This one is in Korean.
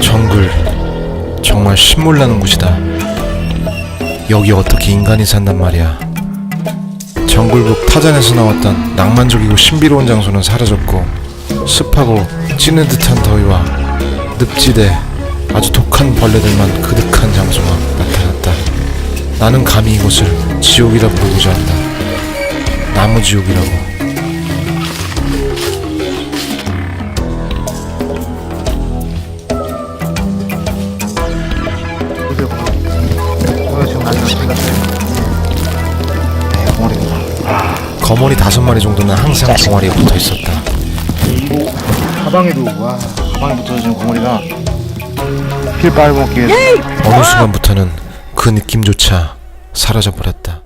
정글 정말 신물나는 곳이다. 여기 어떻게 인간이 산단 말이야. 정글북 타잔에서 나왔던 낭만적이고 신비로운 장소는 사라졌고 습하고 찌는 듯한 더위와 늪지대 아주 독한 벌레들만 그득한 장소가 나타났다. 나는 감히 이곳을 지옥이라 부르고자 한다. 나무 지옥이라고. 거머리 다섯 마리 정도는 항상 동아리에 붙어 있었다. 이거 가방에도 와 가방에 붙어진 덩어리가 필 빨먹기에 어느 순간부터는 그 느낌조차 사라져 버렸다.